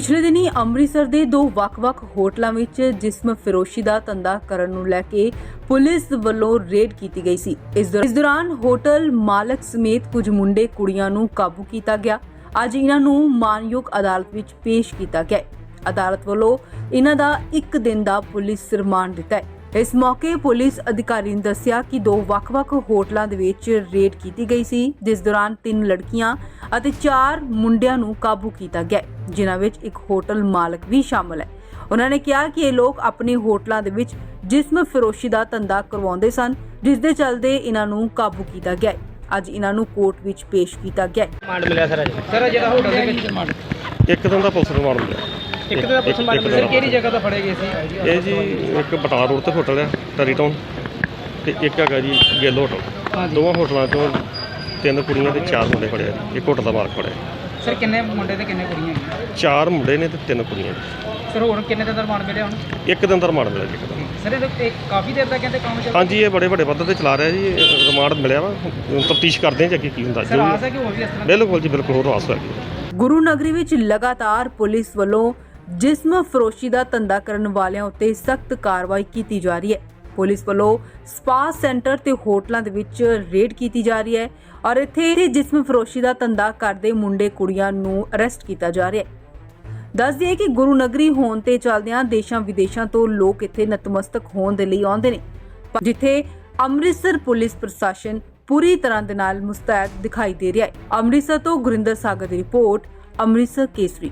ਪਿਛਲੇ ਦਿਨੀ ਅੰਮ੍ਰਿਤਸਰ ਦੇ ਦੋ ਵੱਖ-ਵੱਖ ਹੋਟਲਾਂ ਵਿੱਚ ਜਿਸਮ ਫਿਰੋਸ਼ੀ ਦਾ ਧੰਦਾ ਕਰਨ ਨੂੰ ਲੈ ਕੇ ਪੁਲਿਸ ਵੱਲੋਂ ਰੇਡ ਕੀਤੀ ਗਈ ਸੀ। ਇਸ ਦੌਰਾਨ- ਹੋਟਲ ਮਾਲਕ ਸਮੇਤ ਕੁਝ ਮੁੰਡੇ ਕੁੜੀਆਂ ਨੂੰ ਕਾਬੂ ਕੀਤਾ ਗਿਆ। ਅੱਜ ਇਹਨਾਂ ਨੂੰ ਮਾਨਯੋਗ ਅਦਾਲਤ ਵਿੱਚ ਪੇਸ਼ ਕੀਤਾ ਗਿਆ ਅਦਾਲਤ ਵੱਲੋਂ ਇਹਨਾਂ ਦਾ ਇੱਕ ਦਿਨ ਦਾ ਪੁਲਿਸ ਰਿਮਾਂਡ ਦਿੱਤਾ ਹੈ। ਇਸ ਮੌਕੇ ਪੁਲਿਸ ਅਧਿਕਾਰੀ ਨੇ ਦੱਸਿਆ ਕਿ ਦੋ ਵੱਖ-ਵੱਖ ਹੋਟਲਾਂ ਦੇ ਵਿੱਚ ਰੇਡ ਕੀਤੀ ਗਈ ਸੀ। ਜਿਸ ਦੌਰਾਨ ਤਿੰਨ ਲੜਕੀਆਂ ਅਤੇ ਚਾਰ ਮੁੰਡਿਆਂ ਨੂੰ ਕਾਬੂ ਕੀਤਾ ਗਿਆ। ਜਿਨ੍ਹਾਂ ਵਿੱਚ ਇੱਕ ਹੋਟਲ ਮਾਲਕ ਵੀ ਸ਼ਾਮਲ ਹੈ। ਉਹਨਾਂ ਨੇ ਕਿਹਾ ਕਿ ਇਹ ਲੋਕ ਆਪਣੇ ਹੋਟਲਾਂ ਦੇ ਵਿੱਚ ਜਿਸਮ ਫਿਰੋਸ਼ੀ ਦਾ ਧੰਦਾ ਕਰਵਾਉਂਦੇ ਸਨ ਜਿਸ ਦੇ ਚੱਲਦੇ ਇਹਨਾਂ ਨੂੰ ਕਾਬੂ ਕੀਤਾ ਗਿਆ। ਅੱਜ ਇਹਨਾਂ ਨੂੰ ਕੋਰਟ ਵਿੱਚ ਪੇਸ਼ ਕੀਤਾ ਗਿਆ ਹੈ। ਮਾਂਡ ਮਿਲਿਆ ਸਰ ਅੱਜ। ਸਰ ਜਿਹੜਾ ਹੋਟਲ ਦੇ ਵਿੱਚ ਇੱਕ ਦਿਨ ਦਾ ਪੁਲਿਸ ਰਿਮਾਂਡ ਮਿਲਿਆ। ਇੱਕ ਦਿਨ ਦਾ ਪੁਲਿਸ ਮਾਂਡ ਮਿਲਿਆ ਸਰ ਕਿਹੜੀ ਜਗ੍ਹਾ ਤੋਂ ਫੜੇ ਗਏ ਸੀ। ਇਹ ਜੀ ਇੱਕ ਬਟਾਲਾ ਰੋਡ ਤੇ ਹੋਟਲ ਹੈ ਟਰੀ ਟਾਊਨ ਤੇ ਇੱਕ ਹੈਗਾ ਜੀ ਗਿੱਲ ਹੋਟਲ। ਦੋਵਾਂ ਹੋਟਲਾਂ ਚੋਂ ਤਿੰਨ ਕੁੜੀਆਂ ਤੇ ਚਾਰ ਮੁੰਡੇ ਫੜਿਆ ਜੀ। ਇੱਕ ਹੋਟਲ ਦਾ ਮਾਲਕ ਫੜਿਆ ਸਰ ਕਿੰਨੇ ਮੁੰਡੇ ਤੇ ਕਿੰਨੇ ਕੁੜੀਆਂ ਹੈਗੀਆਂ? ਚਾਰ ਮੁੰਡੇ ਨੇ ਤੇ ਤਿੰਨ ਕੁੜੀਆਂ ਨੇ। ਸਰ ਹੋਰ ਕਿੰਨੇ ਦਿਨ ਦਾ ਰਿਮਾਂਡ ਮਿਲਿਆ ਹੁਣ? ਇੱਕ ਦਿਨ ਦਾ ਰਿਮਾਂਡ ਮਿਲਿਆ ਜੀ ਇੱਕ ਸਰ ਇਹ ਤਾਂ ਇਹ ਕਾਫੀ ਦੇਰ ਦਾ ਕਹਿੰਦੇ ਕੰਮ ਚੱਲ ਹਾਂਜੀ ਇਹ ਬੜੇ ਵੱਡੇ ਪੱਧਰ ਤੇ ਚਲਾ ਰਿਹਾ ਜੀ ਰਿਮਾਂਡ ਮਿਲਿਆ ਵਾ। ਤਫਤੀਸ਼ ਕਰਦੇ ਹਾਂ ਜੀ ਅੱਗੇ ਕੀ ਹੁੰਦਾ। ਸਰ ਜੋ ਆਸ ਵੀ- ਹੈ ਕਿ ਹੋਰ ਵੀ ਇਸ ਤਰ੍ਹਾਂ ਬਿਲਕੁਲ ਜੀ ਬਿਲਕੁਲ ਹੋਰ ਆਸ ਹੈ। ਗੁਰੂ ਨਗਰੀ ਵਿੱਚ ਲਗਾਤਾਰ ਪੁਲਿਸ ਵੱਲੋਂ ਜਿਸਮ ਫਰੋਸ਼ੀ ਦਾ ਧੰਦਾ ਕਰਨ ਵਾਲਿਆਂ ਉੱਤੇ ਸਖਤ ਕਾਰਵਾਈ ਕੀਤੀ ਜਾ ਰਹੀ ਹੈ। ਪੁਲਿਸ ਵੱਲੋਂ ਸਪਾ ਸੈਂਟਰ ਤੇ ਹੋਟਲਾਂ ਦੇ ਵਿੱਚ ਰੇਡ ਕੀਤੀ ਜਾ ਰਹੀ ਹੈ ਔਰ ਇੱਥੇ ਜਿਸਮ ਫਰੋਸ਼ੀ ਦਾ ਧੰਦਾ ਕਰਦੇ ਮੁੰਡੇ ਕੁੜੀਆਂ ਨੂੰ ਅਰੈਸਟ ਕੀਤਾ ਜਾ ਰਿਹਾ ਹੈ। ਦੱਸ ਦਈਏ ਕਿ ਗੁਰੂ ਨਗਰੀ ਹੋਣ ਤੇ ਚੱਲਦਿਆਂ ਦੇਸ਼ਾਂ ਵਿਦੇਸ਼ਾਂ ਤੋਂ ਲੋਕ ਇੱਥੇ ਨਤਮਸਤਕ ਹੋਣ ਦੇ ਲਈ ਆਉਂਦੇ ਨੇ। ਪਰ ਜਿੱਥੇ ਅੰਮ੍ਰਿਤਸਰ ਪੁਲਿਸ ਪ੍ਰਸ਼ਾਸਨ ਪੂਰੀ ਤਰ੍ਹਾਂ ਦੇ ਨਾਲ ਮੁਸਤੈਦ ਦਿਖਾਈ ਦੇ ਰਿਹਾ ਹੈ। ਅੰਮ੍ਰਿਤਸਰ ਤੋਂ ਗੁਰਿੰਦਰ ਸਾਗਰ ਦੀ ਰਿਪੋਰਟ, ਅੰਮ੍ਰਿਤਸਰ ਕੇਸਰੀ।